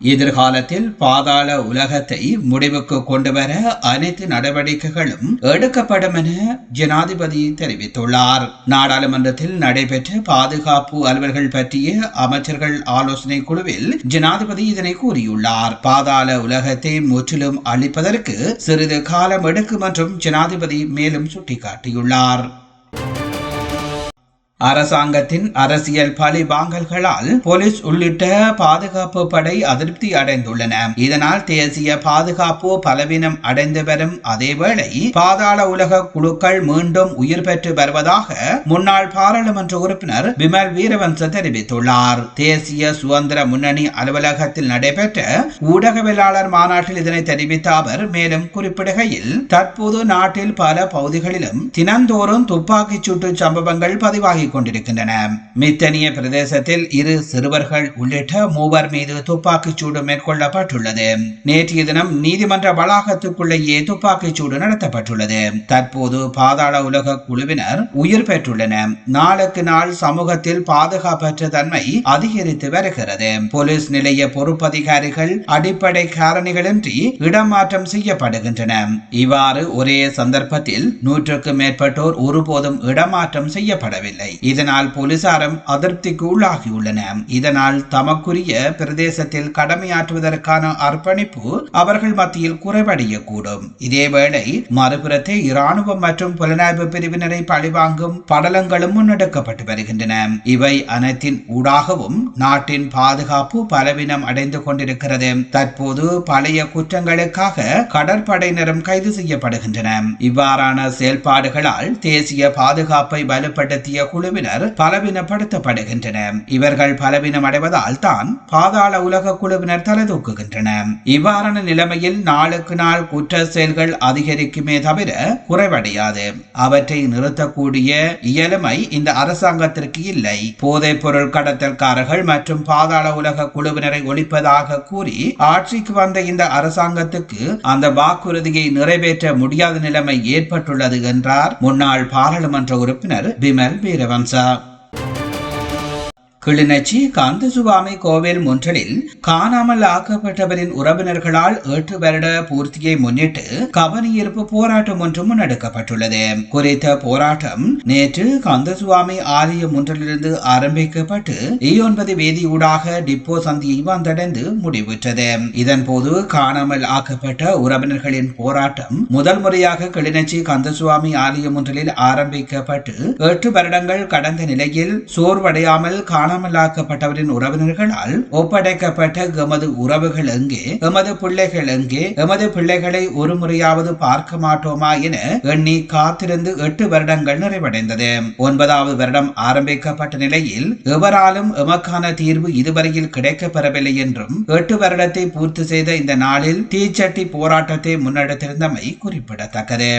எதிர்காலத்தில் பாதாள உலகத்தை முடிவுக்கு கொண்டு வர அனைத்து நடவடிக்கைகளும் எடுக்கப்படும் என ஜனாதிபதி தெரிவித்துள்ளார். நாடாளுமன்றத்தில் நடைபெற்ற பாதுகாப்பு அலுவல்கள் பற்றிய அமைச்சர்கள் ஆலோசனை குழுவில் ஜனாதிபதி இதனை கூறியுள்ளார். பாதாள உலகத்தை முற்றிலும் அளிப்பதற்கு சிறிது காலம் எடுக்கும் என்றும் ஜனாதிபதி மேலும் சுட்டிக்காட்டியுள்ளார். அரசாங்கத்தின் அரசியல் பழி வாங்கல்களால் போலீஸ் உள்ளிட்ட பாதுகாப்பு படை அதிருப்தி அடைந்துள்ளன. இதனால் தேசிய பாதுகாப்பு பலவீனம் அடைந்து வரும் அதேவேளை பாதாள உலக குழுக்கள் மீண்டும் உயிர் பெற்று வருவதாக முன்னாள் பாராளுமன்ற உறுப்பினர் விமல் வீரவன்ச தெரிவித்துள்ளார். தேசிய சுதந்திர முன்னணி அலுவலகத்தில் நடைபெற்ற ஊடகவியலாளர் மாநாட்டில் இதனை தெரிவித்த அவர் மேலும் குறிப்பிடுகையில் தற்போது நாட்டில் பல பகுதிகளிலும் தினந்தோறும் துப்பாக்கிச் சூட்டு சம்பவங்கள் பதிவாகி கொண்டிருக்கின்றன மித்தனிய பிரதேசத்தில் இரு சிறுவர்கள் உள்ளிட்ட மூவர் மீது துப்பாக்கிச் சூடு மேற்கொள்ளப்பட்டுள்ளது. நேற்றைய தினம் நீதிமன்ற வளாகத்துக்குள்ளேயே துப்பாக்கிச் சூடு நடத்தப்பட்டுள்ளது. தற்போது பாதாள உலக குழுவினர் உயிர் பெற்றுள்ளனர். நாளுக்கு நாள் சமூகத்தில் பாதுகாப்பற்ற தன்மை அதிகரித்து வருகிறது. போலீஸ் நிலைய பொறுப்பதிகாரிகள் அடிப்படை காரணிகளின்றி இடமாற்றம் செய்யப்படுகின்றன. இவ்வாறு ஒரே சந்தர்ப்பத்தில் நூற்றுக்கும் மேற்பட்டோர் ஒருபோதும் இடமாற்றம் செய்யப்படவில்லை. இதனால் போலீசாரும் அதிருப்திக்கு உள்ளாகியுள்ளன இதனால் தமக்குரிய பிரதேசத்தில் கடமையாற்றுவதற்கான அர்ப்பணிப்பு அவர்கள் மத்தியில் குறைவடையக்கூடும். இதேவேளை மறுபுறத்தை இராணுவம் மற்றும் புலனாய்வு பிரிவினரை பழிவாங்கும் படலங்களும் முன்னெடுக்கப்பட்டு வருகின்றன. இவை அனைத்தின் ஊடாகவும் நாட்டின் பாதுகாப்பு பலவீனம் அடைந்து கொண்டிருக்கிறது. தற்போது பழைய குற்றங்களுக்காக கடற்படையினரும் கைது செய்யப்படுகின்றன இவ்வாறான செயல்பாடுகளால் தேசிய பாதுகாப்பை வலுப்படுத்திய குழு குழுவினர் பலவீனப்படுத்தப்படுகின்றனர் இவர்கள் பலவீனம் அடைவதால் தான் பாதாள உலக குழுவினர் தலைதூக்குகின்றனர் இவ்வாறான நிலைமையில் நாளுக்கு நாள் குற்ற செயல்கள் அதிகரிக்குமே தவிர குறைவடையாது. அவற்றை நிறுத்தக்கூடிய இயலுமை இந்த அரசாங்கத்திற்கு இல்லை. போதைப் பொருள் கடத்தல்காரர்கள் மற்றும் பாதாள உலக குழுவினரை ஒழிப்பதாக கூறி ஆட்சிக்கு வந்த இந்த அரசாங்கத்துக்கு அந்த வாக்குறுதியை நிறைவேற்ற முடியாத நிலைமை ஏற்பட்டுள்ளது என்றார் முன்னாள் பாராளுமன்ற உறுப்பினர் பிமல் thumbs up. கிளிநொச்சி கந்தசுவாமி கோவில் முன்றலில் காணாமல் ஆக்கப்பட்டவரின் உறவினர்களால் எட்டு வருட பூர்த்தியை முன்னிட்டு கவனியிருப்பு போராட்டம் ஒன்று முன்னெடுக்கப்பட்டுள்ளது குறித்த போராட்டம் நேற்று கந்தசுவாமி ஆலய முன்றலிலிருந்து ஆரம்பிக்கப்பட்டு ஈயொன்பது வேதியூடாக டிப்போ சந்தியை வந்தடைந்து முடிவுற்றது. இதன்போது காணாமல் ஆக்கப்பட்ட உறவினர்களின் போராட்டம் முதல் முறையாக கிளிநொச்சி கந்தசுவாமி ஆலயம் ஒன்றில் ஆரம்பிக்கப்பட்டு எட்டு வருடங்கள் கடந்த நிலையில் சோர்வடையாமல் காண காணாமலாக்கப்பட்டவரின் உறவினர்களால் ஒப்படைக்கப்பட்ட எமது உறவுகள் எங்கே? எமது பிள்ளைகள் எங்கே? எமது பிள்ளைகளை ஒரு முறையாவது பார்க்க மாட்டோமா என எண்ணி காத்திருந்து எட்டு வருடங்கள் நிறைவடைந்தது. ஒன்பதாவது வருடம் ஆரம்பிக்கப்பட்ட நிலையில் எவராலும் எமக்கான தீர்வு இதுவரையில் கிடைக்கப்பெறவில்லை என்றும் எட்டு வருடத்தை பூர்த்தி செய்த இந்த நாளில் தீச்சட்டி போராட்டத்தை முன்னெடுத்திருந்தமை குறிப்பிடத்தக்கது.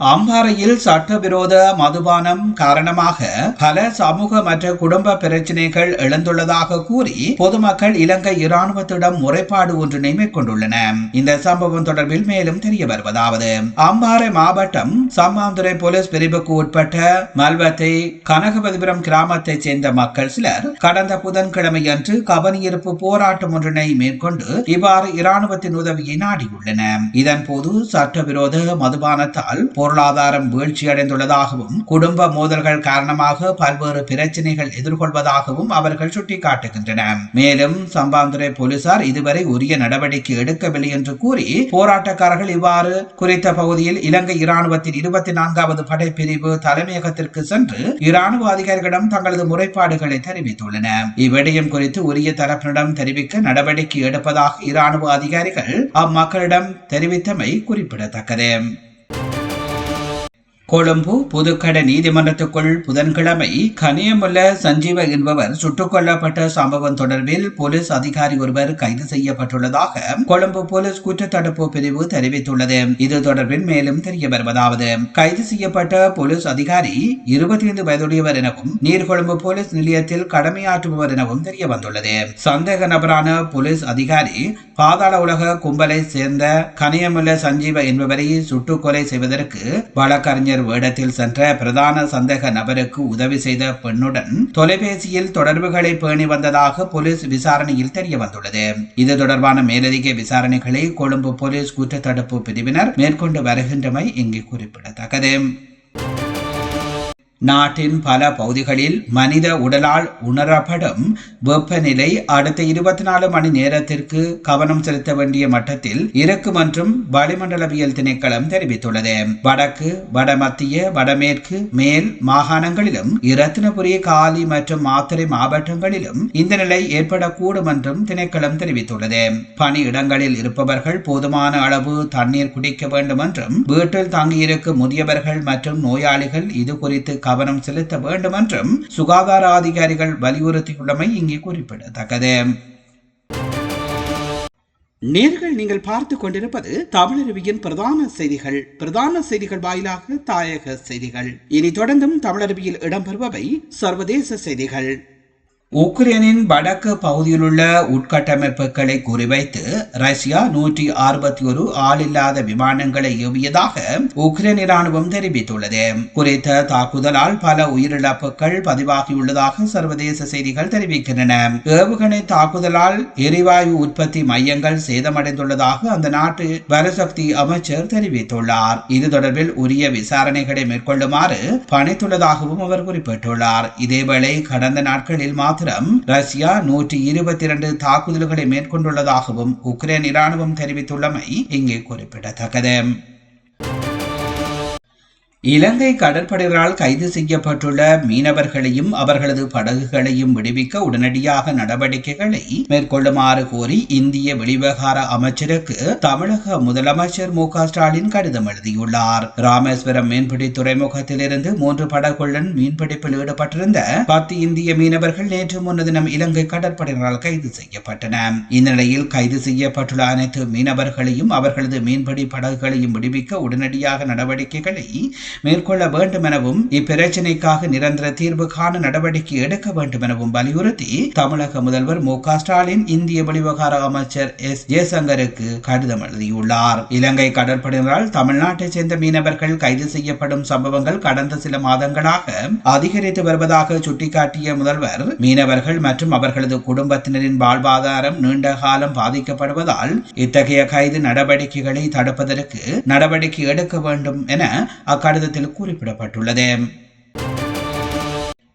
அம்பாறையில் சட்டவிரோத மதுபானம் காரணமாக பல சமூக மற்றும் குடும்ப பிரச்சினைகள் எழுந்துள்ளதாக கூறி பொதுமக்கள் இலங்கை இராணுவத்திடம் முறைப்பாடு ஒன்றினை மேற்கொண்டுள்ளன. இந்த சம்பவம் தொடர்பில் மேலும் தெரிய வருவதாவது. அம்பாறை மாவட்டம் சம்மாந்துறை போலீஸ் பிரிவுக்கு உட்பட்ட மல்வத்தை கனகபதிபுரம் கிராமத்தைச் சேர்ந்த மக்கள் சிலர் கடந்த புதன்கிழமை அன்று கவனியிருப்பு போராட்டம் ஒன்றினை மேற்கொண்டு இவ்வாறு இராணுவத்தின் உதவியை நாடியுள்ளன இதன் போது சட்டவிரோத மதுபானத்தால் பொருளாதாரம் வீழ்ச்சியடைந்துள்ளதாகவும் குடும்ப மோதல்கள் காரணமாக பல்வேறு பிரச்சனைகள் எதிர்கொள்வதாகவும் அவர்கள் சுட்டிக்காட்டுகின்றனர் மேலும் சம்பாந்துறை போலீசார் இதுவரை உரிய நடவடிக்கை எடுக்கவில்லை என்று கூறி போராட்டக்காரர்கள் இவ்வாறு குறித்த பகுதியில் இலங்கை இராணுவத்தின் இருபத்தி நான்காவது படைப்பிரிவு தலைமையகத்திற்கு சென்று இராணுவ அதிகாரிகளிடம் தங்களது முறைப்பாடுகளை தெரிவித்துள்ளனர் இவ்விடயம் குறித்து உரிய தரப்பினரிடம் தெரிவிக்க நடவடிக்கை எடுப்பதாக இராணுவ அதிகாரிகள் அம்மக்களிடம் தெரிவித்தமை குறிப்பிடத்தக்கது. கொழும்பு புதுக்கடை நீதிமன்றத்துக்குள் புதன்கிழமை கனியமுல்ல சஞ்சீவ என்பவர் சுட்டுக் கொல்லப்பட்ட சம்பவம் தொடர்பில் போலீஸ் அதிகாரி ஒருவர் கைது செய்யப்பட்டுள்ளதாக கொழும்பு போலீஸ் குற்றத்தடுப்பு பிரிவு தெரிவித்துள்ளது. இது தொடர்பில் மேலும் தெரிய வருவதாவது. கைது செய்யப்பட்ட போலீஸ் அதிகாரி இருபத்தி ஐந்து வயதுடையவர் எனவும் நீர்கொழும்பு போலீஸ் நிலையத்தில் கடமையாற்றுபவர் எனவும் தெரிய வந்துள்ளது சந்தேக நபரான போலீஸ் அதிகாரி பாதாள உலக கும்பலை சேர்ந்த கனியமுல்ல சஞ்சீவ என்பவரை சுட்டுக் கொலை செய்வதற்கு வழக்கறிஞர் வேடத்தில் சென்ற பிரதான சந்தேக நபருக்கு உதவி செய்த பெண்ணுடன் தொலைபேசியில் தொடர்புகளை பேணி வந்ததாக போலீஸ் விசாரணையில் தெரிய வந்துள்ளது. இது தொடர்பான மேலதிக விசாரணைகளை கொழும்பு போலீஸ் குற்றத்தடுப்பு பிரிவினர் மேற்கொண்டு வருகின்றமை இங்கு குறிப்பிடத்தக்கது. நாட்டின் பல பகுதிகளில் மனித உடலால் உணரப்படும் வெப்பநிலை அடுத்த இருபத்தி நாலு மணி நேரத்திற்கு கவனம் செலுத்த வேண்டிய மட்டத்தில் இருக்கும் என்றும் வளிமண்டலவியல் திணைக்களம் தெரிவித்துள்ளது. வடக்கு வடமத்திய வடமேற்கு மேல் மாகாணங்களிலும் இரத்தினபுரி காலி மற்றும் மாத்தறை மாவட்டங்களிலும் இந்த நிலை ஏற்படக்கூடும் என்றும் திணைக்களம் தெரிவித்துள்ளது. பணி இடங்களில் இருப்பவர்கள் போதுமான அளவு தண்ணீர் குடிக்க வேண்டும் என்றும் வீட்டில் தங்கியிருக்கும் முதியவர்கள் மற்றும் நோயாளிகள் இது குறித்து கவனம் செலுத்த வேண்டும் என்றும் சுகாதார அதிகாரிகள் வலியுறுத்தியுள்ளமை இங்கே குறிப்பிடத்தக்கது. நேர்கள் நீங்கள் பார்த்து கொண்டிருப்பது தமிழருவியின் பிரதான செய்திகள். பிரதான செய்திகள் வாயிலாக தாயக செய்திகள். இனி தொடர்ந்தும் தமிழருவியில் இடம்பெறுபவை சர்வதேச செய்திகள். உக்ரைனின் வடக்கு பகுதியிலுள்ள உட்கட்டமைப்புகளை குறிவைத்து ரஷ்யா நூற்றி அறுபத்தி ஒரு ஆளில்லாத விமானங்களை ஏவியதாக உக்ரைன் ராணுவம் தெரிவித்துள்ளது. குறித்த தாக்குதலால் பல உயிரிழப்புகள் பதிவாகியுள்ளதாக சர்வதேச செய்திகள் தெரிவிக்கின்றன. ஏவுகணை தாக்குதலால் எரிவாயு உற்பத்தி மையங்கள் சேதமடைந்துள்ளதாக அந்த நாட்டு வரசக்தி அமைச்சர் தெரிவித்துள்ளார். இது தொடர்பில் உரிய விசாரணைகளை மேற்கொள்ளுமாறு பணித்துள்ளதாகவும் அவர் குறிப்பிட்டுள்ளார். இதேவேளை கடந்த நாட்களில் மாத்திரம் ரஷ்யா நூற்றி இருபத்தி இரண்டு தாக்குதல்களை மேற்கொண்டுள்ளதாகவும் உக்ரைன் இராணுவம் தெரிவித்துள்ளமை இங்கே குறிப்பிடத்தக்கது. இலங்கை கடற்படையினரால் கைது செய்யப்பட்டுள்ள மீனவர்களையும் அவர்களது படகுகளையும் விடுவிக்க உடனடியாக நடவடிக்கைகளை மேற்கொள்ளுமாறு கோரி இந்திய வெளிவிவகார அமைச்சருக்கு தமிழக முதலமைச்சர் மு ஸ்டாலின் கடிதம் எழுதியுள்ளார். ராமேஸ்வரம் மீன்பிடி துறைமுகத்திலிருந்து மூன்று படகுடன் மீன்பிடிப்பில் ஈடுபட்டிருந்த பத்து இந்திய மீனவர்கள் நேற்று முன்னதினம் இலங்கை கடற்படையினரால் கைது செய்யப்பட்டன. இந்நிலையில் கைது செய்யப்பட்டுள்ள அனைத்து மீனவர்களையும் அவர்களது மீன்பிடி படகுகளையும் விடுவிக்க உடனடியாக நடவடிக்கைகளை மேற்கொள்ள வேண்டும் எனவும் இப்பிரச்சினைக்காக நிரந்தர தீர்வு காண நடவடிக்கை எடுக்க வேண்டும் எனவும் வலியுறுத்தி தமிழக முதல்வர் மு ஸ்டாலின் இந்திய வெளிவகார அமைச்சர் எஸ் ஜெயசங்கருக்கு கடிதம் எழுதியுள்ளார். இலங்கை கடற்படையினரால் தமிழ்நாட்டைச் சேர்ந்த மீனவர்கள் கைது செய்யப்படும் சம்பவங்கள் கடந்த சில மாதங்களாக அதிகரித்து வருவதாக சுட்டிக்காட்டிய முதல்வர் மீனவர்கள் மற்றும் அவர்களது குடும்பத்தினரின் வாழ்வாதாரம் நீண்ட காலம் பாதிக்கப்படுவதால் இத்தகைய கைது நடவடிக்கைகளை தடுப்பதற்கு நடவடிக்கை எடுக்க வேண்டும் என அக்கடிதம் கடிதத்தில் குறிப்பிடப்பட்டுள்ளது.